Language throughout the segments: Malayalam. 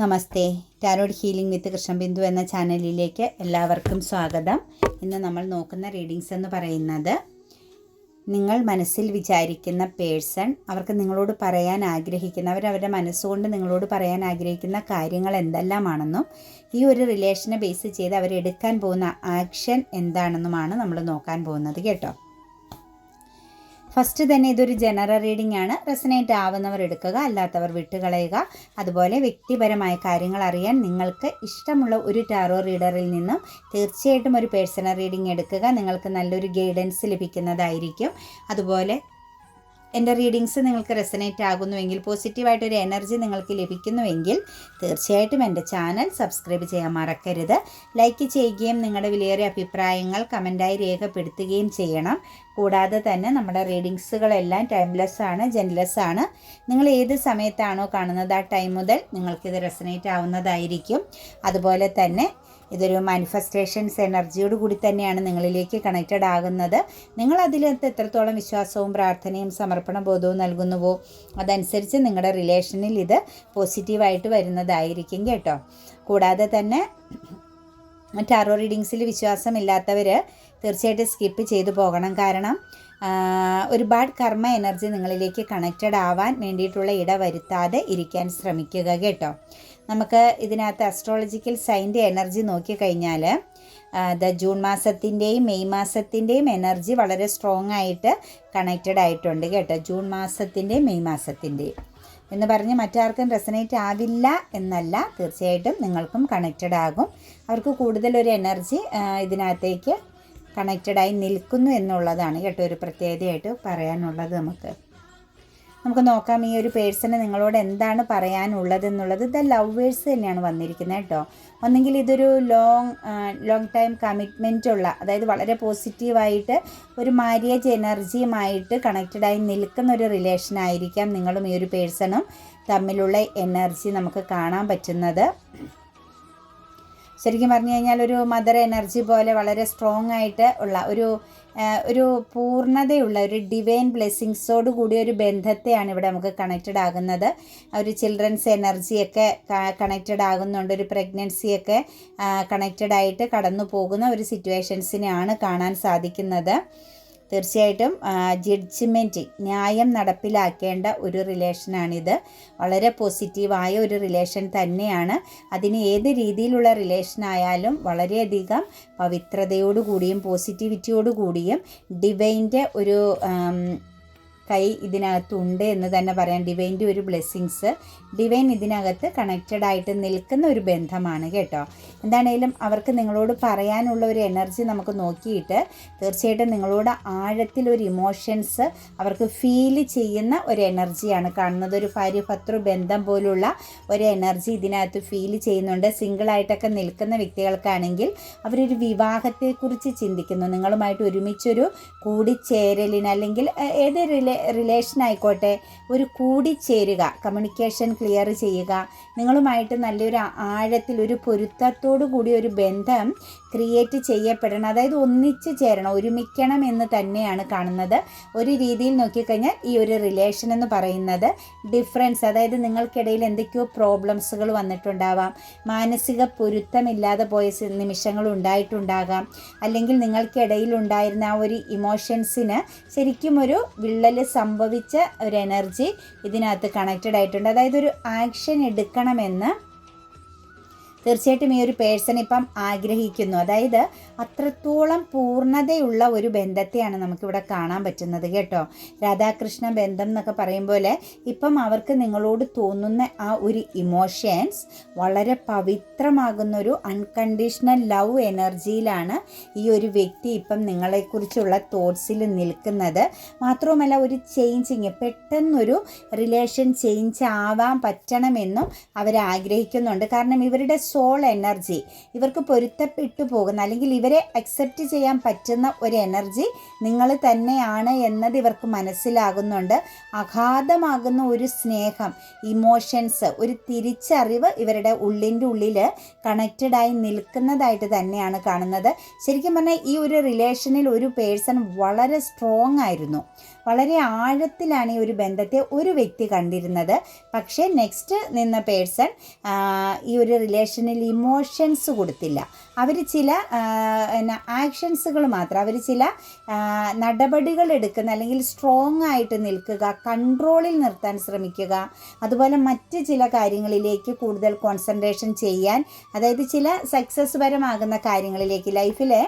Namaste. Tarot healing with Krishnabindu എന്ന ചാനലിലേക്ക് എല്ലാവർക്കും സ്വാഗതം. ഇന്ന് നമ്മൾ നോക്കുന്ന റീഡിങ്സ് എന്ന് പറയുന്നത് നിങ്ങൾ മനസ്സിൽ വിചാരിക്കുന്ന പേഴ്സൺ അവർക്ക് നിങ്ങളോട് പറയാൻ ആഗ്രഹിക്കുന്ന അവർ അവരുടെ മനസ്സുകൊണ്ട് നിങ്ങളോട് പറയാൻ ആഗ്രഹിക്കുന്ന കാര്യങ്ങൾ എന്തെല്ലാമാണെന്നും ഈ ഒരു റിലേഷനെ ബേസ് ചെയ്ത് അവരെടുക്കാൻ പോകുന്ന ആക്ഷൻ എന്താണെന്നുമാണ് നമ്മൾ നോക്കാൻ പോകുന്നത് കേട്ടോ. ഫസ്റ്റ് തന്നെ ഇതൊരു ജനറൽ റീഡിംഗ് ആണ്. റെസനേറ്റ് ആവുന്നവർ എടുക്കുക അല്ലാത്തവർ വിട്ടുകളയുക. അതുപോലെ വ്യക്തിപരമായ കാര്യങ്ങൾ അറിയാൻ നിങ്ങൾക്ക് ഇഷ്ടമുള്ള ഒരു ടാറോ റീഡറിൽ നിന്നും തീർച്ചയായിട്ടും ഒരു പേഴ്സണൽ റീഡിംഗ് എടുക്കുക. നിങ്ങൾക്ക് നല്ലൊരു ഗൈഡൻസ് ലഭിക്കുന്നതായിരിക്കും. അതുപോലെ എന്റെ റീഡിങ്സ് നിങ്ങൾക്ക് റെസനേറ്റ് ആകുന്നുവെങ്കിൽ പോസിറ്റീവായിട്ടൊരു എനർജി നിങ്ങൾക്ക് ലഭിക്കുന്നുവെങ്കിൽ തീർച്ചയായിട്ടും എന്റെ ചാനൽ സബ്സ്ക്രൈബ് ചെയ്യാൻ മറക്കരുത്. ലൈക്ക് ചെയ്യുകയും നിങ്ങളുടെ വിലയേറിയ അഭിപ്രായങ്ങൾ കമന്റായി രേഖപ്പെടുത്തുകയും ചെയ്യണം. കൂടാതെ തന്നെ നമ്മുടെ റീഡിങ്സുകളെല്ലാം ടൈംലെസ് ആണ് ജെൻലെസ് ആണ്. നിങ്ങൾ ഏത് സമയത്താണോ കാണുന്നത് ആ ടൈം മുതൽ നിങ്ങൾക്കിത് റെസനേറ്റ് ആവുന്നതായിരിക്കും. അതുപോലെ തന്നെ ഇതൊരു മാനിഫെസ്റ്റേഷൻസ് എനർജിയോട് കൂടി തന്നെയാണ് നിങ്ങളിലേക്ക് കണക്റ്റഡ് ആകുന്നത്. നിങ്ങൾ അതിലകത്ത് എത്രത്തോളം വിശ്വാസവും പ്രാർത്ഥനയും സമർപ്പണ ബോധവും നൽകുന്നുവോ അതനുസരിച്ച് നിങ്ങളുടെ റിലേഷനിൽ ഇത് പോസിറ്റീവായിട്ട് വരുന്നതായിരിക്കും കേട്ടോ. കൂടാതെ തന്നെ ടാറോ റീഡിങ്സിൽ വിശ്വാസമില്ലാത്തവർ തീർച്ചയായിട്ടും സ്കിപ്പ് ചെയ്തു പോകണം. കാരണം ഒരുപാട് കർമ്മ എനർജി നിങ്ങളിലേക്ക് കണക്റ്റഡ് ആവാൻ വേണ്ടിയിട്ടുള്ള ഇട വരുത്താതെ ഇരിക്കാൻ ശ്രമിക്കുക കേട്ടോ. നമുക്ക് ഇതിനകത്ത് അസ്ട്രോളജിക്കൽ സൈന്റെ എനർജി നോക്കിക്കഴിഞ്ഞാൽ ദ ജൂൺ മാസത്തിന്റെയും മെയ് മാസത്തിന്റെയും എനർജി വളരെ സ്ട്രോങ് ആയിട്ട് കണക്റ്റഡ് ആയിട്ടുണ്ട് കേട്ടോ. ജൂൺ മാസത്തിന്റെയും മെയ് മാസത്തിന്റെയും എന്ന് പറഞ്ഞ് മറ്റാർക്കും റെസനേറ്റ് ആവില്ല എന്നല്ല തീർച്ചയായിട്ടും നിങ്ങൾക്കും കണക്റ്റഡ് ആകും. അവർക്ക് കൂടുതലൊരു എനർജി ഇതിനകത്തേക്ക് കണക്റ്റഡായി നിൽക്കുന്നു എന്നുള്ളതാണ് കേട്ടോ ഒരു പ്രത്യേകതയായിട്ട് പറയാനുള്ളത് നമുക്ക്. നമുക്ക് നോക്കാം ഈ ഒരു പേഴ്സണ് നിങ്ങളോട് എന്താണ് പറയാനുള്ളത് എന്നുള്ളത്. ദ ലവേഴ്സ് തന്നെയാണ് വന്നിരിക്കുന്നത് കേട്ടോ. ഒന്നെങ്കിൽ ഇതൊരു ലോങ് ലോങ് ടൈം കമ്മിറ്റ്മെന്റ് ഉള്ള അതായത് വളരെ പോസിറ്റീവായിട്ട് ഒരു മാര്യേജ് എനർജിയുമായിട്ട് കണക്റ്റഡായി നിൽക്കുന്ന ഒരു റിലേഷൻ ആയിരിക്കാം നിങ്ങളും ഈ ഒരു പേഴ്സണും തമ്മിലുള്ള എനർജി നമുക്ക് കാണാൻ പറ്റുന്നത്. ശരിക്കും പറഞ്ഞു കഴിഞ്ഞാൽ ഒരു മദർ എനർജി പോലെ വളരെ സ്ട്രോങ് ആയിട്ട് ഉള്ള ഒരു ഒരു പൂർണതയുള്ള ഒരു ഡിവൈൻ ബ്ലെസ്സിങ്സോട് കൂടിയ ഒരു ബന്ധത്തെയാണ് ഇവിടെ നമുക്ക് കണക്റ്റഡ് ആകുന്നത്. ഒരു ചിൽഡ്രൻസ് എനർജിയൊക്കെ കണക്റ്റഡ് ആകുന്നുണ്ട് ഒരു പ്രഗ്നൻസിയൊക്കെ കണക്റ്റഡ് ആയിട്ട് കടന്നു പോകുന്ന ഒരു സിറ്റുവേഷൻസിനെയാണ് കാണാൻ സാധിക്കുന്നത്. തീർച്ചയായിട്ടും ജഡ്ജ്മെന്റ് ന്യായം നടപ്പിലാക്കേണ്ട ഒരു റിലേഷനാണിത് വളരെ പോസിറ്റീവായ ഒരു റിലേഷൻ തന്നെയാണ്. അതിന് ഏത് രീതിയിലുള്ള റിലേഷൻ ആയാലും വളരെയധികം പവിത്രതയോടുകൂടിയും പോസിറ്റിവിറ്റിയോടുകൂടിയും ഡിവൈന്റെ ഒരു കൈ ഇതിനകത്തുണ്ട് എന്ന് തന്നെ പറയാം. ഡിവൈന്റെ ഒരു ബ്ലെസ്സിങ്സ് ഡിവൈൻ ഇതിനകത്ത് കണക്റ്റഡ് ആയിട്ട് നിൽക്കുന്ന ഒരു ബന്ധമാണ് കേട്ടോ. എന്താണേലും അവർക്ക് നിങ്ങളോട് പറയാനുള്ള ഒരു എനർജി നമുക്ക് നോക്കിയിട്ട് തീർച്ചയായിട്ടും നിങ്ങളോട് ആഴത്തിൽ ഒരു ഇമോഷൻസ് അവർക്ക് ഫീൽ ചെയ്യുന്ന ഒരു എനർജിയാണ് കാണുന്നത്. ഒരു ഭാര്യ ഭർത്തൃ ബന്ധം പോലുള്ള ഒരു എനർജി ഇതിനകത്ത് ഫീൽ ചെയ്യുന്നുണ്ട്. സിംഗിളായിട്ടൊക്കെ നിൽക്കുന്ന വ്യക്തികൾക്കാണെങ്കിൽ അവരൊരു വിവാഹത്തെക്കുറിച്ച് ചിന്തിക്കുന്നു. നിങ്ങളുമായിട്ട് ഒരുമിച്ചൊരു കൂടിച്ചേരലിന് അല്ലെങ്കിൽ ഏത് റിലേ റിലേഷൻ ആയിക്കോട്ടെ ഒരു കൂടിച്ചേരുക കമ്മ്യൂണിക്കേഷൻ ക്ലിയർ ചെയ്യുക. നിങ്ങളുമായിട്ട് നല്ലൊരു ആഴത്തിൽ ഒരു പൊരുത്തത്തോടു കൂടി ഒരു ബന്ധം ക്രിയേറ്റ് ചെയ്യപ്പെടണം അതായത് ഒന്നിച്ച് ചേരണം ഒരുമിക്കണം എന്ന് തന്നെയാണ് കാണുന്നത്. ഒരു രീതിയിൽ നോക്കിക്കഴിഞ്ഞാൽ ഈ ഒരു റിലേഷൻ എന്ന് പറയുന്നത് ഡിഫറൻസ് അതായത് നിങ്ങൾക്കിടയിൽ എന്തൊക്കെയോ പ്രോബ്ലംസുകൾ വന്നിട്ടുണ്ടാവാം. മാനസിക പൊരുത്തമില്ലാതെ പോയ നിമിഷങ്ങൾ ഉണ്ടായിട്ടുണ്ടാകാം. അല്ലെങ്കിൽ നിങ്ങൾക്കിടയിൽ ഉണ്ടായിരുന്ന ആ ഒരു ഇമോഷൻസിന് ശരിക്കും ഒരു വിള്ളൽ സംഭവിച്ച ഒരു എനർജി ഇതിനകത്ത് കണക്റ്റഡ് ആയിട്ടുണ്ട്. അതായത് ഒരു ആക്ഷൻ എടുക്കണമെന്ന് തീർച്ചയായിട്ടും ഈ ഒരു പേഴ്സൺ ഇപ്പം ആഗ്രഹിക്കുന്നു. അതായത് അത്രത്തോളം പൂർണതയുള്ള ഒരു ബന്ധത്തെയാണ് നമുക്കിവിടെ കാണാൻ പറ്റുന്നത് കേട്ടോ. രാധാകൃഷ്ണ ബന്ധം എന്നൊക്കെ പറയുമ്പോൾ ഇപ്പം അവർക്ക് നിങ്ങളോട് തോന്നുന്ന ആ ഒരു ഇമോഷൻസ് വളരെ പവിത്രമാകുന്ന ഒരു അൺകണ്ടീഷണൽ ലവ് എനർജിയിലാണ് ഈ ഒരു വ്യക്തി ഇപ്പം നിങ്ങളെക്കുറിച്ചുള്ള തോട്ട്സിൽ നിൽക്കുന്നത്. മാത്രവുമല്ല ഒരു ചേഞ്ചിങ് പെട്ടെന്നൊരു റിലേഷൻ ചേഞ്ച് ആവാൻ പറ്റണമെന്നും അവർ ആഗ്രഹിക്കുന്നുണ്ട് കാരണം ഇവരുടെ സോൾ എനർജി ഇവർക്ക് പൊരുത്തപ്പെട്ടു പോകുന്ന അല്ലെങ്കിൽ ഇവരെ അക്സെപ്റ്റ് ചെയ്യാൻ പറ്റുന്ന ഒരു എനർജി നിങ്ങൾ തന്നെയാണ് എന്നത് ഇവർക്ക് മനസ്സിലാകുന്നുണ്ട്. അഗാധമാകുന്ന ഒരു സ്നേഹം ഇമോഷൻസ് ഒരു തിരിച്ചറിവ് ഇവരുടെ ഉള്ളിന്റെ ഉള്ളിൽ കണക്റ്റഡായി നിൽക്കുന്നതായിട്ട് തന്നെയാണ് കാണുന്നത്. ശരിക്കും പറഞ്ഞാൽ ഈ ഒരു റിലേഷനിൽ ഒരു പേഴ്സൺ വളരെ സ്ട്രോങ് ആയിരുന്നു. വളരെ ആഴത്തിലാണ് ഈ ഒരു ബന്ധത്തെ ഒരു വ്യക്തി കണ്ടിരുന്നത്. പക്ഷേ നെക്സ്റ്റ് നിന്ന പേഴ്സൺ ഈ ഒരു റിലേഷനിൽ ഇമോഷൻസ് കൊടുത്തില്ല. അവർ ചില ആക്ഷൻസുകൾ മാത്രം അവർ ചില നടപടികൾ എടുക്കുന്ന അല്ലെങ്കിൽ സ്ട്രോങ് ആയിട്ട് നിൽക്കുക കൺട്രോളിൽ നിർത്താൻ ശ്രമിക്കുക അതുപോലെ മറ്റ് ചില കാര്യങ്ങളിലേക്ക് കൂടുതൽ കോൺസെൻട്രേഷൻ ചെയ്യാൻ അതായത് ചില സക്സസ് പരമാകുന്ന കാര്യങ്ങളിലേക്ക് ലൈഫിലെ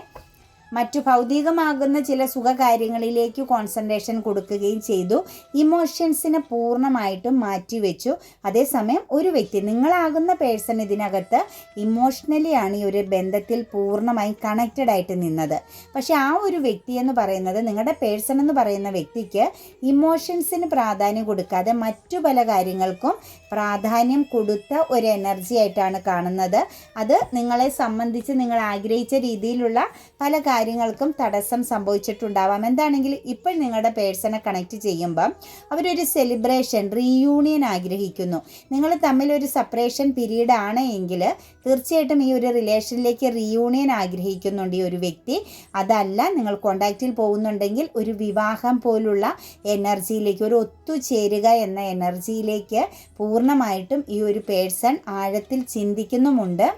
മറ്റു ഭൗതികമാകുന്ന ചില സുഖകാര്യങ്ങളിലേക്ക് കോൺസെൻട്രേഷൻ കൊടുക്കുകയും ചെയ്തു. ഇമോഷൻസിനെ പൂർണമായിട്ടും മാറ്റിവെച്ചു. അതേസമയം ഒരു വ്യക്തി നിങ്ങളാകുന്ന പേഴ്സൺ ഇതിനകത്ത് ഇമോഷണലി ആണ് ഈ ഒരു ബന്ധത്തിൽ പൂർണമായി കണക്റ്റഡ് ആയിട്ട് നിന്നത്. പക്ഷെ ആ ഒരു വ്യക്തി എന്ന് പറയുന്നത് നിങ്ങളുടെ പേഴ്സൺ എന്ന് പറയുന്ന വ്യക്തിക്ക് ഇമോഷൻസിന് പ്രാധാന്യം കൊടുക്കാതെ മറ്റു പല കാര്യങ്ങൾക്കും പ്രാധാന്യം കൊടുത്ത ഒരു എനർജി ആയിട്ടാണ് കാണുന്നത്. അത് നിങ്ങളെ സംബന്ധിച്ച് നിങ്ങൾ ആഗ്രഹിച്ച രീതിയിലുള്ള പല കാര്യങ്ങൾക്കും തടസ്സം സംഭവിച്ചിട്ടുണ്ടാവാം. എന്താണെങ്കിൽ ഇപ്പോൾ നിങ്ങളുടെ പേഴ്സണെ കണക്ട് ചെയ്യുമ്പം അവരൊരു സെലിബ്രേഷൻ റീയൂണിയൻ ആഗ്രഹിക്കുന്നു. നിങ്ങൾ തമ്മിൽ ഒരു സെപ്പറേഷൻ പീരീഡ് ആണ് എങ്കിൽ തീർച്ചയായിട്ടും ഈ ഒരു റിലേഷനിലേക്ക് റീയൂണിയൻ ആഗ്രഹിക്കുന്നുണ്ട് ഈ ഒരു വ്യക്തി. അതല്ല നിങ്ങൾ കോണ്ടാക്റ്റിൽ പോകുന്നുണ്ടെങ്കിൽ ഒരു വിവാഹം പോലുള്ള എനർജിയിലേക്ക് ഒരു ഒത്തുചേരുക എന്ന എനർജിയിലേക്ക് പൂർണമായിട്ടും ഈ ഒരു പേഴ്സൺ ആഴത്തിൽ ചിന്തിക്കുന്നുമുണ്ട്.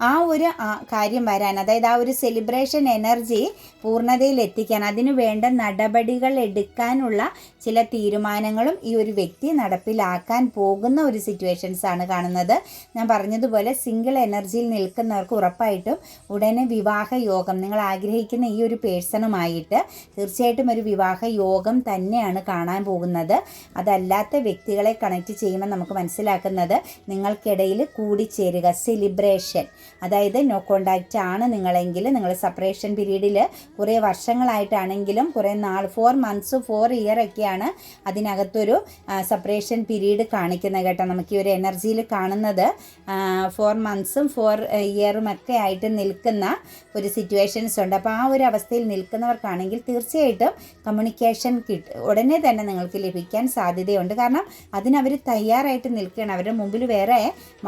ആ ഒരു കാര്യം വരാൻ അതായത് ആ ഒരു സെലിബ്രേഷൻ എനർജി പൂർണതയിൽ എത്തിക്കാൻ അതിനു വേണ്ട നടപടികൾ എടുക്കാനുള്ള ചില തീരുമാനങ്ങളും ഈ ഒരു വ്യക്തി നടപ്പിലാക്കാൻ പോകുന്ന ഒരു സിറ്റുവേഷൻസ് ആണ് കാണുന്നത്. ഞാൻ പറഞ്ഞതുപോലെ സിംഗിൾ എനർജിയിൽ നിൽക്കുന്നവർക്ക് ഉറപ്പായിട്ടും ഉടനെ വിവാഹ യോഗം നിങ്ങൾ ആഗ്രഹിക്കുന്ന ഈ ഒരു പേഴ്സണുമായിട്ട് തീർച്ചയായിട്ടും ഒരു വിവാഹ യോഗം തന്നെയാണ് കാണാൻ പോകുന്നത്. അതല്ലാത്ത വ്യക്തികളെ കണക്ട് ചെയ്യുമ്പോൾ നമുക്ക് മനസ്സിലാക്കുന്നത് നിങ്ങൾക്കിടയിൽ കൂടിച്ചേരുക സെലിബ്രേഷൻ അതായത് നോ കോണ്ടാക്റ്റ് ആണ് നിങ്ങളെങ്കിൽ. നിങ്ങൾ സെപ്പറേഷൻ പീരീഡിൽ കുറേ വർഷങ്ങളായിട്ടാണെങ്കിലും കുറേ നാൾ ഫോർ മന്ത്സ് ഫോർ ഇയർ ഒക്കെയാണ് അതിനകത്തൊരു സെപ്പറേഷൻ പീരീഡ് കാണിക്കുന്നത് കേട്ടോ. നമുക്ക് ഈ ഒരു എനർജിയിൽ കാണുന്നത് ഫോർ മന്ത്സും ഫോർ ഇയറും ഒക്കെ ആയിട്ട് നിൽക്കുന്ന ഒരു സിറ്റുവേഷൻസ് ഉണ്ട്. അപ്പോൾ ആ ഒരു അവസ്ഥയിൽ നിൽക്കുന്നവർക്കാണെങ്കിൽ തീർച്ചയായിട്ടും കമ്മ്യൂണിക്കേഷൻ കിട്ട് ഉടനെ തന്നെ നിങ്ങൾക്ക് ലഭിക്കാൻ സാധ്യതയുണ്ട്. കാരണം അതിനവർ തയ്യാറായിട്ട് നിൽക്കുകയാണ്. അവരുടെ മുമ്പിൽ വേറെ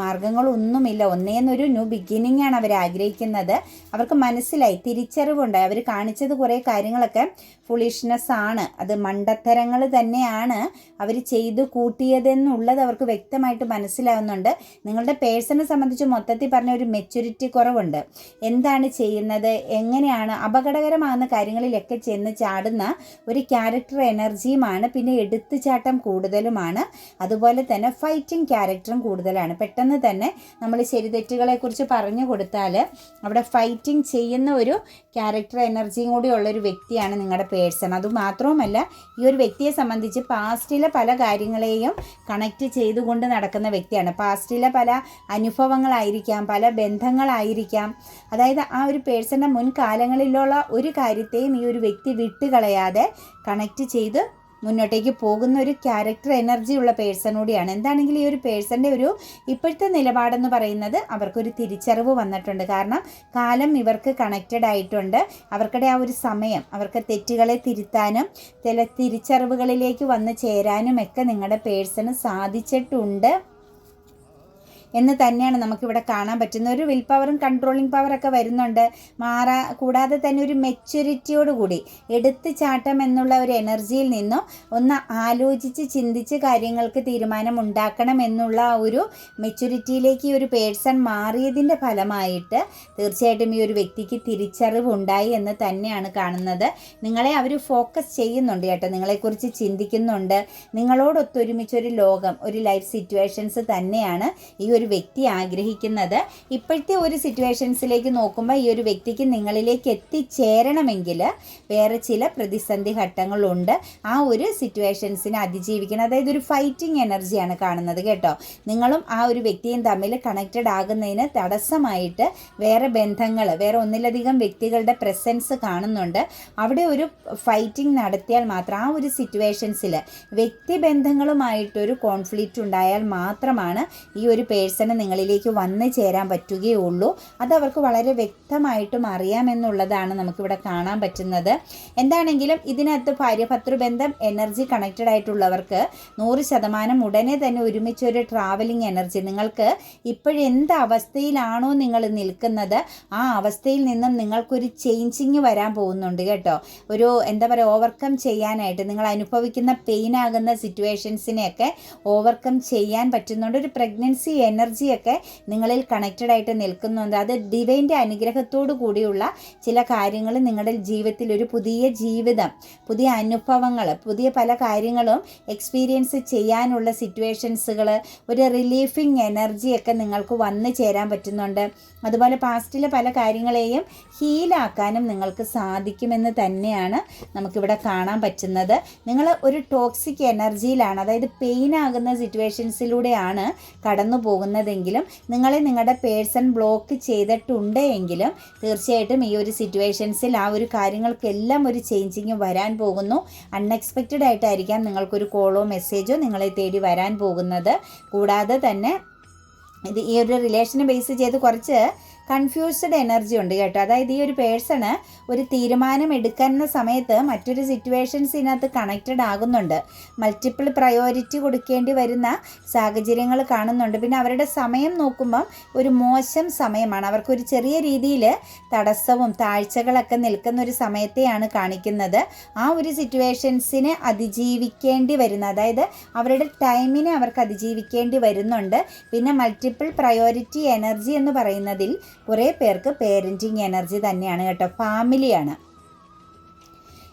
മാർഗങ്ങളൊന്നുമില്ല. ഒന്നേന്നൊരു ന്യൂ ബിഗിനിങ് ആണ് അവർ ആഗ്രഹിക്കുന്നത്. അവർക്ക് മനസ്സിലായി തിരിച്ചറിവുണ്ടായി അവർ കാണിച്ചത് കുറേ കാര്യങ്ങളൊക്കെ ഫുളിഷ്നെസ് ആണ്. അത് മണ്ടത്തരങ്ങൾ തന്നെയാണ് അവർ ചെയ്തു കൂട്ടിയതെന്നുള്ളത് അവർക്ക് വ്യക്തമായിട്ട് മനസ്സിലാവുന്നുണ്ട്. നിങ്ങളുടെ പേഴ്സണെ സംബന്ധിച്ച് മൊത്തത്തിൽ പറഞ്ഞ ഒരു മെച്യൂരിറ്റി കുറവുണ്ട്. എന്താണ് ചെയ്യുന്നത്? എങ്ങനെയാണ്? അപകടകരമാകുന്ന കാര്യങ്ങളിലൊക്കെ ചെന്ന് ചാടുന്ന ഒരു ക്യാരക്ടർ എനർജിയുമാണ് പിന്നെ എടുത്തുചാട്ടം കൂടുതലുമാണ്. അതുപോലെ തന്നെ ഫൈറ്റിംഗ് ക്യാരക്ടറും കൂടുതലാണ്. പെട്ടെന്ന് തന്നെ നമ്മൾ ശരിതെറ്റുകളെക്കുറിച്ച് പറഞ്ഞു കൊടുത്താൽ അവിടെ ഫൈറ്റിംഗ് ചെയ്യുന്ന ഒരു ക്യാരക്ടർ എനർജിയും കൂടി ഉള്ളൊരു വ്യക്തിയാണ് നിങ്ങളുടെ പേഴ്സൺ അതുമാത്രവുമല്ല ഈ ഒരു വ്യക്തിയെ സംബന്ധിച്ച് പാസ്റ്റിലെ പല കാര്യങ്ങളെയും കണക്റ്റ് ചെയ്തുകൊണ്ട് നടക്കുന്ന വ്യക്തിയാണ്. പാസ്റ്റിലെ പല അനുഭവങ്ങളായിരിക്കാം പല ബന്ധങ്ങളായിരിക്കാം. അതായത് ആ ഒരു പേഴ്സന്റെ മുൻകാലങ്ങളിലുള്ള ഒരു കാര്യത്തെയും ഈ ഒരു വ്യക്തി വിട്ടുകളയാതെ കണക്റ്റ് ചെയ്ത് മുന്നോട്ടേക്ക് പോകുന്ന ഒരു ക്യാരക്ടർ എനർജി ഉള്ള പേഴ്സൺ കൂടിയാണ്. എന്താണെങ്കിലും ഈ ഒരു പേഴ്സന്റെ ഒരു ഇപ്പോഴത്തെ നിലപാടെന്ന് പറയുന്നത് അവർക്കൊരു തിരിച്ചറിവ് വന്നിട്ടുണ്ട്. കാരണം കാലം ഇവർക്ക് കണക്റ്റഡ് ആയിട്ടുണ്ട്. അവർക്കിടെ ആ ഒരു സമയം അവർക്ക് തെറ്റുകളെ തിരുത്താനും ചില തിരിച്ചറിവുകളിലേക്ക് വന്ന് ചേരാനും ഒക്കെ നിങ്ങളുടെ പേഴ്സണ് സാധിച്ചിട്ടുണ്ട്. എന്ന് തന്നെയാണ് നമുക്കിവിടെ കാണാൻ പറ്റുന്നത്. ഒരു വിൽ പവറും കൺട്രോളിങ് പവറൊക്കെ വരുന്നുണ്ട്. മാറാ കൂടാതെ തന്നെ ഒരു മെച്യൂരിറ്റിയോട് കൂടി എടുത്ത് ചാട്ടം എന്നുള്ള ഒരു എനർജിയിൽ നിന്നും ഒന്ന് ആലോചിച്ച് ചിന്തിച്ച് കാര്യങ്ങൾക്ക് തീരുമാനം ഉണ്ടാക്കണം എന്നുള്ള ഒരു മെച്യൂരിറ്റിയിലേക്ക് ഈ ഒരു പേഴ്സൺ മാറിയതിന്റെ ഫലമായിട്ട് തീർച്ചയായിട്ടും ഈ ഒരു വ്യക്തിക്ക് തിരിച്ചറിവ് ഉണ്ടായി എന്ന് തന്നെയാണ് കാണുന്നത്. നിങ്ങളെ അവർ ഫോക്കസ് ചെയ്യുന്നുണ്ട് കേട്ടോ. നിങ്ങളെക്കുറിച്ച് ചിന്തിക്കുന്നുണ്ട്. നിങ്ങളോടൊത്തൊരുമിച്ചൊരു ലോകം ഒരു ലൈഫ് സിറ്റുവേഷൻസ് തന്നെയാണ് ഈ വ്യക്തി ആഗ്രഹിക്കുന്നത് ഇപ്പോഴത്തെ ഒരു സിറ്റുവേഷൻസിലേക്ക് നോക്കുമ്പോൾ ഈ ഒരു വ്യക്തിക്ക് നിങ്ങളിലേക്ക് എത്തിച്ചേരണമെങ്കിൽ വേറെ ചില പ്രതിസന്ധി ഘട്ടങ്ങളുണ്ട്. ആ ഒരു സിറ്റുവേഷൻസിനെ അതിജീവിക്കണം. അതായത് ഒരു ഫൈറ്റിംഗ് എനർജിയാണ് കാണുന്നത് കേട്ടോ. നിങ്ങളും ആ ഒരു വ്യക്തിയും തമ്മിൽ കണക്റ്റഡ് ആകുന്നതിന് തടസ്സമായിട്ട് വേറെ ബന്ധങ്ങൾ വേറെ ഒന്നിലധികം വ്യക്തികളുടെ പ്രസൻസ് കാണുന്നുണ്ട്. അവിടെ ഒരു ഫൈറ്റിംഗ് നടത്തിയാൽ മാത്രം ആ ഒരു സിറ്റുവേഷൻസിൽ വ്യക്തിബന്ധങ്ങളുമായിട്ടൊരു കോൺഫ്ലിക്റ്റ് ഉണ്ടായാൽ മാത്രമാണ് ഈ ഒരു പേഴ്സൺ പേഴ്സണ് നിങ്ങളിലേക്ക് വന്നു ചേരാൻ പറ്റുകയുള്ളൂ. അത് അവർക്ക് വളരെ വ്യക്തമായിട്ടും അറിയാമെന്നുള്ളതാണ് നമുക്കിവിടെ കാണാൻ പറ്റുന്നത്. എന്താണെങ്കിലും ഇതിനകത്ത് ബന്ധം എനർജി കണക്റ്റഡ് ആയിട്ടുള്ളവർക്ക് നൂറ് ശതമാനം ഉടനെ തന്നെ ഒരുമിച്ചൊരു ട്രാവലിംഗ് എനർജി നിങ്ങൾക്ക് ഇപ്പോഴെന്ത് അവസ്ഥയിലാണോ നിങ്ങൾ നിൽക്കുന്നത് ആ അവസ്ഥയിൽ നിന്നും നിങ്ങൾക്കൊരു ചേഞ്ചിങ് വരാൻ പോകുന്നുണ്ട് കേട്ടോ. ഒരു എന്താ പറയുക ഓവർകം ചെയ്യാനായിട്ട് നിങ്ങൾ അനുഭവിക്കുന്ന പെയിൻ ആകുന്ന സിറ്റുവേഷൻസിനെയൊക്കെ ഓവർകം ചെയ്യാൻ പറ്റുന്നുണ്ട്. ഒരു പ്രഗ്നൻസി എനർജിയൊക്കെ നിങ്ങളിൽ കണക്റ്റഡ് ആയിട്ട് നിൽക്കുന്നുണ്ട്. അത് ഡിവൈന്റെ അനുഗ്രഹത്തോടു കൂടിയുള്ള ചില കാര്യങ്ങൾ നിങ്ങളുടെ ജീവിതത്തിൽ ഒരു പുതിയ ജീവിതം പുതിയ അനുഭവങ്ങൾ പുതിയ പല കാര്യങ്ങളും എക്സ്പീരിയൻസ് ചെയ്യാനുള്ള സിറ്റുവേഷൻസുകൾ ഒരു റിലീഫിങ് എനർജിയൊക്കെ നിങ്ങൾക്ക് വന്നു ചേരാൻ പറ്റുന്നുണ്ട്. അതുപോലെ പാസ്റ്റിലെ പല കാര്യങ്ങളെയും ഹീലാക്കാനും നിങ്ങൾക്ക് സാധിക്കുമെന്ന് തന്നെയാണ് നമുക്കിവിടെ കാണാൻ പറ്റുന്നത്. നിങ്ങൾ ഒരു ടോക്സിക് എനർജിയിലാണ് അതായത് പെയിൻ ആകുന്ന സിറ്റുവേഷൻസിലൂടെയാണ് കടന്നു പോകുന്നതെങ്കിലും നിങ്ങളെ നിങ്ങളുടെ പേഴ്സൺ ബ്ലോക്ക് ചെയ്തിട്ടുണ്ട് എങ്കിലും തീർച്ചയായിട്ടും ഈ ഒരു സിറ്റുവേഷൻസിൽ ആ ഒരു കാര്യങ്ങൾക്കെല്ലാം ഒരു ചേഞ്ചിങ് വരാൻ പോകുന്നു. അൺഎക്സ്പെക്റ്റഡ് ആയിട്ടായിരിക്കാം നിങ്ങൾക്കൊരു കോളോ മെസ്സേജോ നിങ്ങളെ തേടി വരാൻ പോകുന്നത്. കൂടാതെ തന്നെ ഇത് ഈ ഒരു റിലേഷനെ ബേസ് ചെയ്ത് കുറച്ച് കൺഫ്യൂസ്ഡ് എനർജി ഉണ്ട് കേട്ടോ. അതായത് ഈ ഒരു പേഴ്സണ് ഒരു തീരുമാനം എടുക്കുന്ന സമയത്ത് മറ്റൊരു സിറ്റുവേഷൻസ് ഇതിനകത്ത് കണക്റ്റഡ് ആകുന്നുണ്ട്. മൾട്ടിപ്പിൾ പ്രയോറിറ്റി കൊടുക്കേണ്ടി വരുന്ന സാഹചര്യങ്ങൾ കാണുന്നുണ്ട്. പിന്നെ അവരുടെ സമയം നോക്കുമ്പം ഒരു മോശം സമയമാണ്. അവർക്കൊരു ചെറിയ രീതിയിൽ തടസ്സവും താഴ്ചകളൊക്കെ നിൽക്കുന്ന ഒരു സമയത്തെയാണ് കാണിക്കുന്നത്. ആ ഒരു സിറ്റുവേഷൻസിനെ അതിജീവിക്കേണ്ടി വരുന്ന അതായത് അവരുടെ ടൈമിനെ അവർക്ക് അതിജീവിക്കേണ്ടി വരുന്നുണ്ട്. പിന്നെ മൾട്ടിപ്പിൾ പ്രയോറിറ്റി എനർജി എന്ന് പറയുന്നതിൽ കുറേ പേർക്ക് പേരന്റിങ് എനർജി തന്നെയാണ് കേട്ടോ. ഫാമിലിയാണ്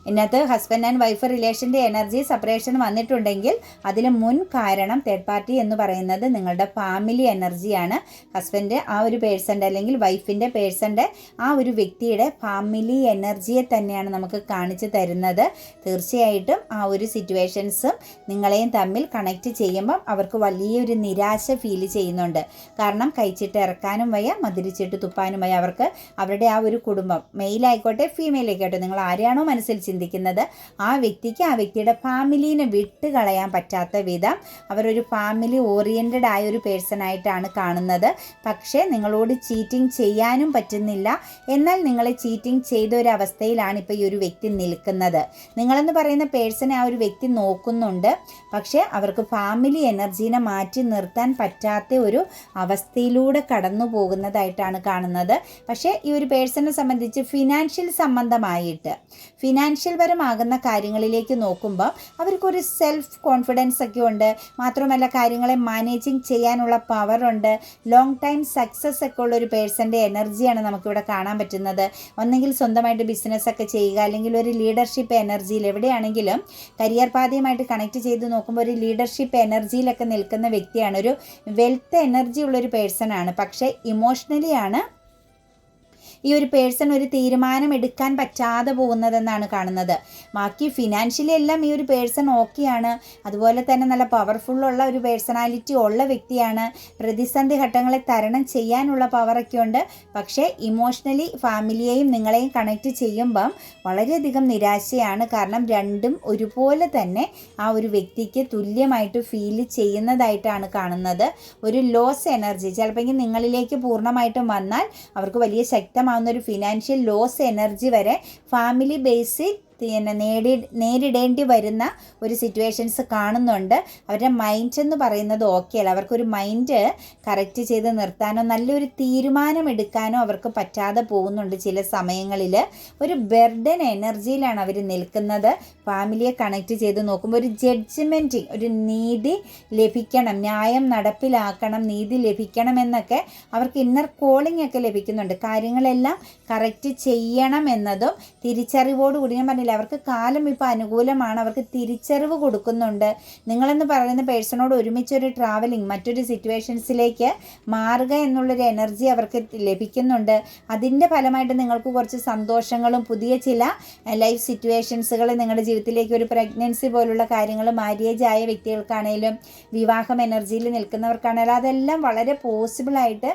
ഇതിനകത്ത് ഹസ്ബൻഡ് ആൻഡ് വൈഫ് റിലേഷന്റെ എനർജി സെപ്പറേഷൻ വന്നിട്ടുണ്ടെങ്കിൽ അതിന് മുൻ കാരണം തേർഡ് പാർട്ടി എന്ന് പറയുന്നത് നിങ്ങളുടെ ഫാമിലി എനർജിയാണ് ഹസ്ബൻഡ് ആ ഒരു പേഴ്സന്റെ അല്ലെങ്കിൽ വൈഫിന്റെ പേഴ്സന്റെ ആ ഒരു വ്യക്തിയുടെ ഫാമിലി എനർജിയെ തന്നെയാണ് നമുക്ക് കാണിച്ചു തരുന്നത്. തീർച്ചയായിട്ടും ആ ഒരു സിറ്റുവേഷൻസും നിങ്ങളെയും തമ്മിൽ കണക്റ്റ് ചെയ്യുമ്പം അവർക്ക് വലിയൊരു നിരാശ ഫീൽ ചെയ്യുന്നുണ്ട്. കാരണം കഴിച്ചിട്ട് ഇറക്കാനും വയ്യ മധുരിച്ചിട്ട് തുപ്പാനും വയ്യ. അവർക്ക് അവരുടെ ആ ഒരു കുടുംബം മെയിലായിക്കോട്ടെ ഫീമെയിൽ ആയിക്കോട്ടെ നിങ്ങൾ ആരെയാണോ മനസ്സിൽ ചിന്തിക്കുന്നത്. ആ വ്യക്തിക്ക് ആ വ്യക്തിയുടെ ഫാമിലീനെ വിട്ട് കളയാൻ പറ്റാത്ത വിധം അവരൊരു ഫാമിലി ഓറിയന്റഡ് ആയ ഒരു പേഴ്സൺ ആയിട്ടാണ് കാണുന്നത്. പക്ഷേ നിങ്ങളോട് ചീറ്റിംഗ് ചെയ്യാനും പറ്റുന്നില്ല. എന്നാൽ നിങ്ങളെ ചീറ്റിംഗ് ചെയ്ത ഒരു അവസ്ഥയിലാണ് ഇപ്പോൾ ഈ ഒരു വ്യക്തി നിൽക്കുന്നത്. നിങ്ങളെന്ന് പറയുന്ന പേഴ്സണെ ആ ഒരു വ്യക്തി നോക്കുന്നുണ്ട്. പക്ഷേ അവർക്ക് ഫാമിലി എനർജീനെ മാറ്റി നിർത്താൻ പറ്റാത്ത ഒരു അവസ്ഥയിലൂടെ കടന്നു പോകുന്നതായിട്ടാണ് കാണുന്നത്. പക്ഷേ ഈ ഒരു പേഴ്സണെ സംബന്ധിച്ച് ഫിനാൻഷ്യൽ സംബന്ധമായിട്ട് ഫിനാൻഷ്യൽ പരമാകുന്ന കാര്യങ്ങളിലേക്ക് നോക്കുമ്പോൾ അവർക്കൊരു സെൽഫ് കോൺഫിഡൻസ് ഒക്കെ ഉണ്ട് മാത്രമല്ല കാര്യങ്ങളെ മാനേജിങ് ചെയ്യാനുള്ള പവറുണ്ട് ലോങ് ടൈം സക്സസ് ഒക്കെ ഉള്ള ഒരു പേഴ്സന്റെ എനർജിയാണ് നമുക്കിവിടെ കാണാൻ പറ്റുന്നത്. ഒന്നെങ്കിൽ സ്വന്തമായിട്ട് ബിസിനസ് ഒക്കെ ചെയ്യുക അല്ലെങ്കിൽ ഒരു ലീഡർഷിപ്പ് എനർജിയിൽ എവിടെയാണെങ്കിലും കരിയർ പാതയുമായിട്ട് കണക്ട് ചെയ്ത് നോക്കുമ്പോൾ ഒരു ലീഡർഷിപ്പ് എനർജിയിലൊക്കെ നിൽക്കുന്ന വ്യക്തിയാണ്. ഒരു വെൽത്ത് എനർജി ഉള്ളൊരു പേഴ്സൺ ആണ്. പക്ഷേ ഇമോഷണലി ആണ് ഈ ഒരു പേഴ്സൺ ഒരു തീരുമാനം എടുക്കാൻ പറ്റാതെ പോകുന്നതെന്നാണ് കാണുന്നത്. ബാക്കി ഫിനാൻഷ്യലി എല്ലാം ഈ ഒരു പേഴ്സൺ ഓക്കെയാണ് അതുപോലെ തന്നെ നല്ല പവർഫുള്ളുള്ള ഒരു പേഴ്സണാലിറ്റി ഉള്ള വ്യക്തിയാണ്. പ്രതിസന്ധി ഘട്ടങ്ങളെ തരണം ചെയ്യാനുള്ള പവറൊക്കെ ഉണ്ട്. പക്ഷേ ഇമോഷണലി ഫാമിലിയെയും നിങ്ങളെയും കണക്ട് ചെയ്യുമ്പം വളരെയധികം നിരാശയാണ്. കാരണം രണ്ടും ഒരുപോലെ തന്നെ ആ ഒരു വ്യക്തിക്ക് തുല്യമായിട്ട് ഫീൽ ചെയ്യുന്നതായിട്ടാണ് കാണുന്നത്. ഒരു ലോസ് എനർജി ചിലപ്പോൾ നിങ്ങളിലേക്ക് പൂർണമായിട്ടും വന്നാൽ അവർക്ക് വലിയ ശക്തമാകുന്ന ഒരു ഫിനാൻഷ്യൽ ലോസ് എനർജി വരെ ഫാമിലി ബേസിൽ പിന്നെ നേടി നേരിടേണ്ടി വരുന്ന ഒരു സിറ്റുവേഷൻസ് കാണുന്നുണ്ട്. അവരുടെ മൈൻഡ് എന്ന് പറയുന്നത് ഓക്കെ അല്ല. അവർക്കൊരു മൈൻഡ് കറക്റ്റ് ചെയ്ത് നിർത്താനോ നല്ലൊരു തീരുമാനം എടുക്കാനോ അവർക്ക് പറ്റാതെ പോകുന്നുണ്ട് ചില സമയങ്ങളിൽ ഒരു ബെർഡൻ എനർജിയിലാണ് അവർ നിൽക്കുന്നത്. ഫാമിലിയെ കണക്ട് ചെയ്ത് നോക്കുമ്പോൾ ഒരു ജഡ്ജ്മെന്റിങ് ഒരു നീതി ലഭിക്കണം ന്യായം നടപ്പിലാക്കണം നീതി ലഭിക്കണം എന്നൊക്കെ അവർക്ക് ഇന്നർ കോളിംഗ് ഒക്കെ ലഭിക്കുന്നുണ്ട്. കാര്യങ്ങളെല്ലാം കറക്റ്റ് ചെയ്യണം എന്നതും തിരിച്ചറിവോടുകൂടി ഞാൻ പറഞ്ഞില്ല അവർക്ക് കാലം ഇപ്പോൾ അനുകൂലമാണ്. അവർക്ക് തിരിച്ചറിവ് കൊടുക്കുന്നുണ്ട്. നിങ്ങളെന്ന് പറയുന്ന പേഴ്സണോട് ഒരുമിച്ചൊരു ട്രാവലിംഗ് മറ്റൊരു സിറ്റുവേഷൻസിലേക്ക് മാറുക എന്നുള്ളൊരു എനർജി അവർക്ക് ലഭിക്കുന്നുണ്ട്. അതിന്റെ ഫലമായിട്ട് നിങ്ങൾക്ക് കുറച്ച് സന്തോഷങ്ങളും പുതിയ ചില ലൈഫ് സിറ്റുവേഷൻസുകൾ നിങ്ങളുടെ ജീവിതത്തിലേക്ക് ഒരു പ്രഗ്നൻസി പോലുള്ള കാര്യങ്ങൾ മാര്യേജ് ആയ വ്യക്തികൾക്കാണേലും വിവാഹം എനർജിയിൽ നിൽക്കുന്നവർക്കാണേലും അതെല്ലാം വളരെ പോസിബിളായിട്ട്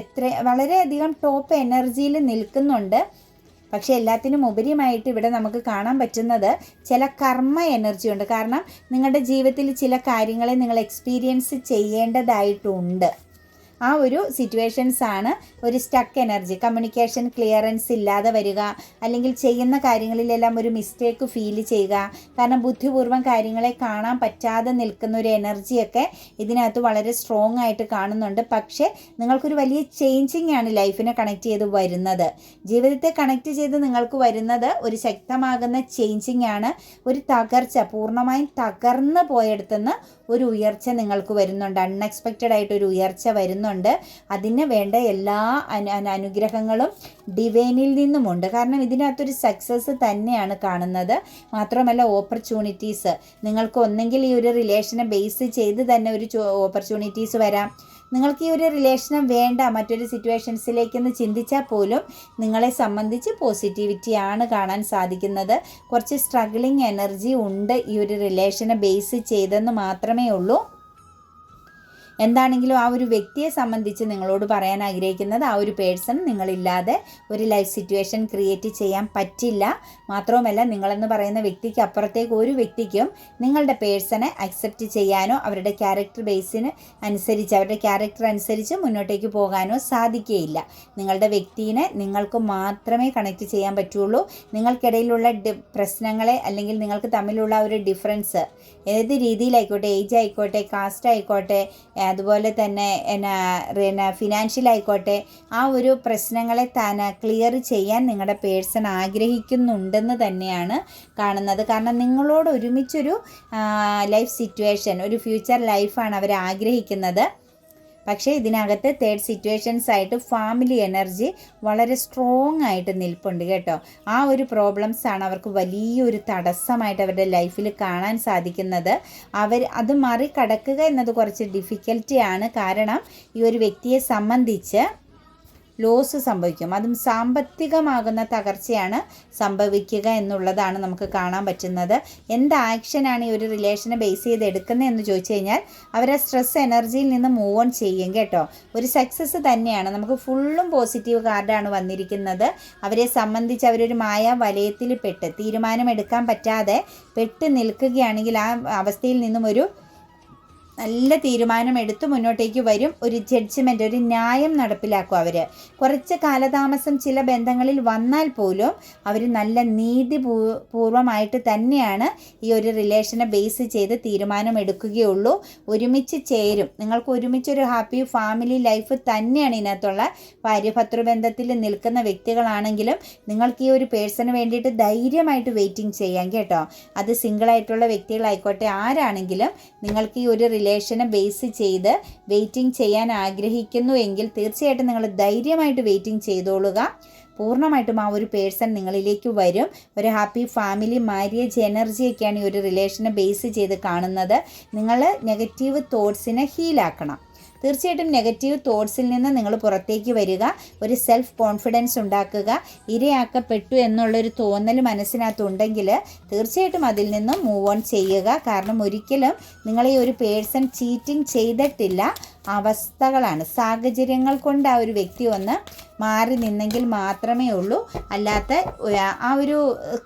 എത്ര വളരെയധികം ടോപ്പ് എനർജിയിൽ നിൽക്കുന്നുണ്ട്. പക്ഷേ എല്ലാത്തിനും ഉപരിയുമായിട്ട് ഇവിടെ നമുക്ക് കാണാൻ പറ്റുന്നത് ചില കർമ്മ എനർജി ഉണ്ട്. കാരണം നിങ്ങളുടെ ജീവിതത്തിൽ ചില കാര്യങ്ങളെ നിങ്ങൾ എക്സ്പീരിയൻസ് ചെയ്യേണ്ടതായിട്ടുണ്ട്. ആ ഒരു സിറ്റുവേഷൻസ് ആണ് ഒരു സ്റ്റക്ക് എനർജി കമ്മ്യൂണിക്കേഷൻ ക്ലിയറൻസ് ഇല്ലാതെ വരിക അല്ലെങ്കിൽ ചെയ്യുന്ന കാര്യങ്ങളിലെല്ലാം ഒരു മിസ്റ്റേക്ക് ഫീൽ ചെയ്യുക. കാരണം ബുദ്ധിപൂർവം കാര്യങ്ങളെ കാണാൻ പറ്റാതെ നിൽക്കുന്ന ഒരു എനർജിയൊക്കെ ഇതിനകത്ത് വളരെ സ്ട്രോങ് ആയിട്ട് കാണുന്നുണ്ട്. പക്ഷേ നിങ്ങൾക്കൊരു വലിയ ചേഞ്ചിങ് ആണ് ലൈഫിനെ കണക്ട് ചെയ്ത് വരുന്നത്. ജീവിതത്തെ കണക്ട് ചെയ്ത് നിങ്ങൾക്ക് വരുന്നത് ഒരു ശക്തമാകുന്ന ചേഞ്ചിങ് ആണ്. ഒരു തകർച്ച പൂർണമായും തകർന്നു പോയെടുത്തുനിന്ന് ഒരു ഉയർച്ച നിങ്ങൾക്ക് വരുന്നുണ്ട്. അൺഎക്സ്പെക്റ്റഡ് ആയിട്ട് ഒരു ഉയർച്ച വരുന്നുണ്ട്. അതിന് വേണ്ട എല്ലാ അനു അനു- അനുഗ്രഹങ്ങളും ഡിവൈനിൽ നിന്നുമുണ്ട്. കാരണം ഇതിനകത്തൊരു സക്സസ് തന്നെയാണ് കാണുന്നത്. മാത്രമല്ല ഓപ്പർച്യൂണിറ്റീസ് നിങ്ങൾക്ക് ഒന്നെങ്കിൽ ഈ ഒരു റിലേഷനെ ബേസ് ചെയ്ത് തന്നെ ഒരു ഓപ്പർച്യൂണിറ്റീസ് വരാം. നിങ്ങൾക്ക് ഈ ഒരു റിലേഷനും വേണ്ട മറ്റൊരു സിറ്റുവേഷൻസിലേക്കെന്ന് ചിന്തിച്ചാൽ പോലും നിങ്ങളെ സംബന്ധിച്ച് പോസിറ്റിവിറ്റിയാണ് കാണാൻ സാധിക്കുന്നത്. കുറച്ച് സ്ട്രഗ്ലിങ് എനർജി ഉണ്ട് ഈ ഒരു റിലേഷനെ ബേസ് ചെയ്തെന്ന് മാത്രമേ ഉള്ളൂ. എന്താണെങ്കിലും ആ ഒരു വ്യക്തിയെ സംബന്ധിച്ച് നിങ്ങളോട് പറയാൻ ആഗ്രഹിക്കുന്നത് ആ ഒരു പേഴ്സൺ നിങ്ങളില്ലാതെ ഒരു ലൈഫ് സിറ്റുവേഷൻ ക്രിയേറ്റ് ചെയ്യാൻ പറ്റില്ല. മാത്രവുമല്ല നിങ്ങളെന്ന് പറയുന്ന വ്യക്തിക്ക് അപ്പുറത്തേക്ക് ഒരു വ്യക്തിക്കും നിങ്ങളുടെ പേഴ്സണെ അക്സെപ്റ്റ് ചെയ്യാനോ അവരുടെ ക്യാരക്ടർ ബേസിന് അനുസരിച്ച് അവരുടെ ക്യാരക്ടർ അനുസരിച്ച് മുന്നോട്ടേക്ക് പോകാനോ സാധിക്കുകയില്ല നിങ്ങളുടെ വ്യക്തിനെ നിങ്ങൾക്ക് മാത്രമേ കണക്ട് ചെയ്യാൻ പറ്റുള്ളൂ. നിങ്ങൾക്കിടയിലുള്ള പ്രശ്നങ്ങളെ അല്ലെങ്കിൽ നിങ്ങൾക്ക് തമ്മിലുള്ള ഒരു ഡിഫറൻസ് ഏത് രീതിയിലായിക്കോട്ടെ ഏജ് ആയിക്കോട്ടെ കാസ്റ്റ് ആയിക്കോട്ടെ അതുപോലെ തന്നെ എന്നാ ഫിനാൻഷ്യൽ ആയിക്കോട്ടെ ആ ഒരു പ്രശ്നങ്ങളെ തന്നെ ക്ലിയർ ചെയ്യാൻ നിങ്ങളുടെ പേഴ്സൺ ആഗ്രഹിക്കുന്നുണ്ടെന്ന് തന്നെയാണ് കാണുന്നത്. കാരണം നിങ്ങളോട് ഒരുമിച്ചൊരു ലൈഫ് സിറ്റുവേഷൻ ഒരു ഫ്യൂച്ചർ ലൈഫാണ് അവർ ആഗ്രഹിക്കുന്നത്. പക്ഷേ ഇതിനകത്ത് തേർഡ് സിറ്റുവേഷൻസ് ആയിട്ട് ഫാമിലി എനർജി വളരെ സ്ട്രോങ് ആയിട്ട് നിൽപ്പുണ്ട് കേട്ടോ. ആ ഒരു പ്രോബ്ലംസ് ആണ് അവർക്ക് വലിയൊരു തടസ്സമായിട്ട് അവരുടെ ലൈഫിൽ കാണാൻ സാധിക്കുന്നത്. അവർ അത് മറികടക്കുക എന്നത് കുറച്ച് ഡിഫിക്കൽറ്റിയാണ് കാരണം ഈ ഒരു വ്യക്തിയെ സംബന്ധിച്ച് ലോസ് സംഭവിക്കും. അതും സാമ്പത്തികമാകുന്ന തകർച്ചയാണ് സംഭവിക്കുക എന്നുള്ളതാണ് നമുക്ക് കാണാൻ പറ്റുന്നത്. എന്ത് ആക്ഷനാണ് ഈ ഒരു റിലേഷനെ ബേസ് ചെയ്ത് എടുക്കുന്നത് എന്ന് ചോദിച്ചു കഴിഞ്ഞാൽ അവരെ സ്ട്രെസ് എനർജിയിൽ നിന്ന് മൂവ് ഓൺ ചെയ്യും കേട്ടോ. ഒരു സക്സസ് തന്നെയാണ്. നമുക്ക് ഫുള്ളും പോസിറ്റീവ് കാർഡാണ് വന്നിരിക്കുന്നത്. അവരെ സംബന്ധിച്ച് അവരൊരു മായ വലയത്തിൽ പെട്ട് തീരുമാനമെടുക്കാൻ പറ്റാതെ പെട്ട് നിൽക്കുകയാണെങ്കിൽ ആ അവസ്ഥയിൽ നിന്നും ഒരു നല്ല തീരുമാനം എടുത്ത് മുന്നോട്ടേക്ക് വരും. ഒരു ജഡ്ജ്മെന്റ് ഒരു ന്യായം നടപ്പിലാക്കും അവർ കുറച്ച് കാലതാമസം ചില ബന്ധങ്ങളിൽ വന്നാൽ പോലും അവർ നല്ല നീതി പൂർവമായിട്ട് തന്നെയാണ് ഈ ഒരു റിലേഷനെ ബേസ് ചെയ്ത് തീരുമാനം എടുക്കുകയുള്ളൂ. ഒരുമിച്ച് ചേരും. നിങ്ങൾക്ക് ഒരുമിച്ചൊരു ഹാപ്പി ഫാമിലി ലൈഫ് തന്നെയാണ് ഇതിനകത്തുള്ള ഭാര്യഭർത്തൃബന്ധത്തിൽ നിൽക്കുന്ന വ്യക്തികളാണെങ്കിലും നിങ്ങൾക്ക് ഈ ഒരു പേഴ്സണ് വേണ്ടിയിട്ട് ധൈര്യമായിട്ട് വെയിറ്റിംഗ് ചെയ്യാം കേട്ടോ. അത് സിംഗിളായിട്ടുള്ള വ്യക്തികളായിക്കോട്ടെ ആരാണെങ്കിലും നിങ്ങൾക്ക് ഈ ഒരു റിലേഷനെ ബേസ് ചെയ്ത് വെയിറ്റിംഗ് ചെയ്യാൻ ആഗ്രഹിക്കുന്നു എങ്കിൽ തീർച്ചയായിട്ടും നിങ്ങൾ ധൈര്യമായിട്ട് വെയിറ്റിംഗ് ചെയ്തോളുക. പൂർണമായിട്ടും ആ ഒരു പേഴ്സൺ നിങ്ങളിലേക്ക് വരും. ഒരു ഹാപ്പി ഫാമിലി മാര്യേജ് എനർജിയൊക്കെയാണ് ഈ ഒരു റിലേഷനെ ബേസ് ചെയ്ത് കാണുന്നത്. നിങ്ങൾ നെഗറ്റീവ് തോട്ട്സിനെ ഹീലാക്കണം തീർച്ചയായിട്ടും നെഗറ്റീവ് തോട്ട്സിൽ നിന്ന് നിങ്ങൾ പുറത്തേക്ക് വരിക. ഒരു സെൽഫ് കോൺഫിഡൻസ് ഉണ്ടാക്കുക. ഇരയാക്കപ്പെട്ടു എന്നുള്ളൊരു തോന്നൽ മനസ്സിനകത്തുണ്ടെങ്കിൽ തീർച്ചയായിട്ടും അതിൽ നിന്നും മൂവ് ഓൺ ചെയ്യുക. കാരണം ഒരിക്കലും നിങ്ങളെ ഒരു പേഴ്സൺ ചീറ്റിംഗ് ചെയ്തിട്ടില്ല. അവസ്ഥകളാണ്. സാഹചര്യങ്ങൾ കൊണ്ട് ആ ഒരു വ്യക്തി ഒന്ന് മാറി നിന്നെങ്കിൽ മാത്രമേ ഉള്ളൂ. അല്ലാത്ത ആ ഒരു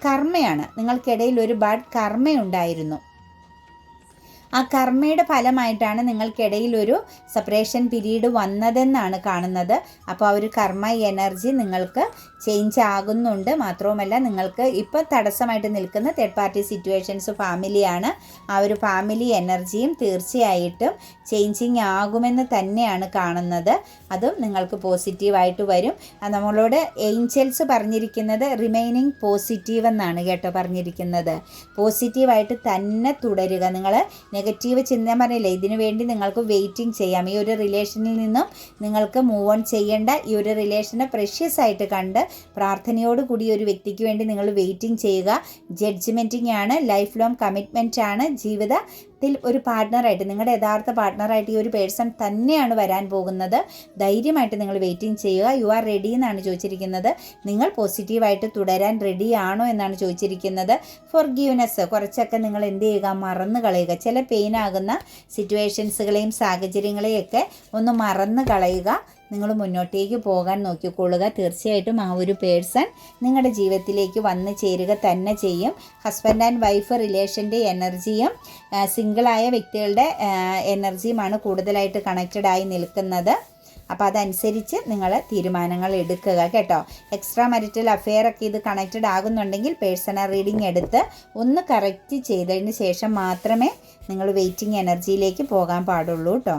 കർമ്മയാണ്. നിങ്ങൾക്കിടയിൽ ഒരു ബാഡ് കർമ്മയുണ്ടായിരുന്നു. ആ കർമ്മയുടെ ഫലമായിട്ടാണ് നിങ്ങൾക്കിടയിൽ ഒരു സെപ്പറേഷൻ പീരീഡ് വന്നതെന്നാണ് കാണുന്നത്. അപ്പോൾ ആ ഒരു കർമ്മ എനർജി നിങ്ങൾക്ക് ചേഞ്ച് ആകുന്നുണ്ട്. മാത്രവുമല്ല നിങ്ങൾക്ക് ഇപ്പോൾ തടസ്സമായിട്ട് നിൽക്കുന്ന തേർഡ് പാർട്ടി സിറ്റുവേഷൻസ് ഫാമിലിയാണ് ആ ഒരു ഫാമിലി എനർജിയും തീർച്ചയായിട്ടും ചേഞ്ചിങ് ആകുമെന്ന് തന്നെയാണ് കാണുന്നത്. അതും നിങ്ങൾക്ക് പോസിറ്റീവായിട്ട് വരും. നമ്മളോട് ഏഞ്ചൽസ് പറഞ്ഞിരിക്കുന്നത് റിമൈനിങ് പോസിറ്റീവ് എന്നാണ് കേട്ടോ പറഞ്ഞിരിക്കുന്നത്. പോസിറ്റീവായിട്ട് തന്നെ തുടരുക. നിങ്ങൾ നെഗറ്റീവ് ചിന്ത പറഞ്ഞില്ലേ ഇതിനു വേണ്ടി നിങ്ങൾക്ക് വെയിറ്റിംഗ് ചെയ്യാം. ഈ ഒരു റിലേഷനിൽ നിന്നും നിങ്ങൾക്ക് മൂവ് ഓൺ ചെയ്യേണ്ട ഈ ഒരു റിലേഷനെ പ്രഷ്യസ് ആയിട്ട് കണ്ട് പ്രാർത്ഥനയോട് കൂടി ഒരു വ്യക്തിക്ക് വേണ്ടി നിങ്ങൾ വെയിറ്റിംഗ് ചെയ്യുക. ജഡ്ജ്മെന്റിംഗ് ആണ് ലൈഫ് ലോങ് കമ്മിറ്റ്മെന്റ് ആണ് ജീവിതത്തിൽ ഒരു പാർട്ട്ണറായിട്ട് നിങ്ങളുടെ യഥാർത്ഥ പാർട്ട്ണറായിട്ട് ഈ ഒരു പേഴ്സൺ തന്നെയാണ് വരാൻ പോകുന്നത്. ധൈര്യമായിട്ട് നിങ്ങൾ വെയിറ്റിംഗ് ചെയ്യുക. യു ആർ റെഡി എന്നാണ് ചോദിച്ചിരിക്കുന്നത്. നിങ്ങൾ പോസിറ്റീവായിട്ട് തുടരാൻ റെഡിയാണോ എന്നാണ് ചോദിച്ചിരിക്കുന്നത്. ഫോർ ഗീവ്നെസ് കുറച്ചൊക്കെ നിങ്ങൾ എന്ത് ചെയ്യുക? മറന്നു കളയുക. ചില പെയിൻ ആകുന്ന സിറ്റുവേഷൻസുകളെയും സാഹചര്യങ്ങളെയൊക്കെ ഒന്ന് മറന്നു കളയുക. നിങ്ങൾ മുന്നോട്ടേക്ക് പോകാൻ നോക്കിക്കൊള്ളുക. തീർച്ചയായിട്ടും ആ ഒരു പേഴ്സൺ നിങ്ങളുടെ ജീവിതത്തിലേക്ക് വന്നു ചേരുക തന്നെ ചെയ്യും. ഹസ്ബൻഡ് ആൻഡ് വൈഫ് റിലേഷന്റെ എനർജിയും സിംഗിളായ വ്യക്തികളുടെ എനർജിയുമാണ് കൂടുതലായിട്ട് കണക്റ്റഡ് ആയി നിൽക്കുന്നത്. അപ്പോൾ അതനുസരിച്ച് നിങ്ങൾ തീരുമാനങ്ങൾ എടുക്കുക കേട്ടോ. എക്സ്ട്രാ മരിറ്റൽ അഫെയർ ഒക്കെ ഇത് കണക്റ്റഡ് ആകുന്നുണ്ടെങ്കിൽ പേഴ്സണൽ റീഡിംഗ് എടുത്ത് ഒന്ന് കറക്റ്റ് ചെയ്തതിന് ശേഷം മാത്രമേ നിങ്ങൾ വെയിറ്റിംഗ് എനർജിയിലേക്ക് പോകാൻ പാടുള്ളൂ കേട്ടോ.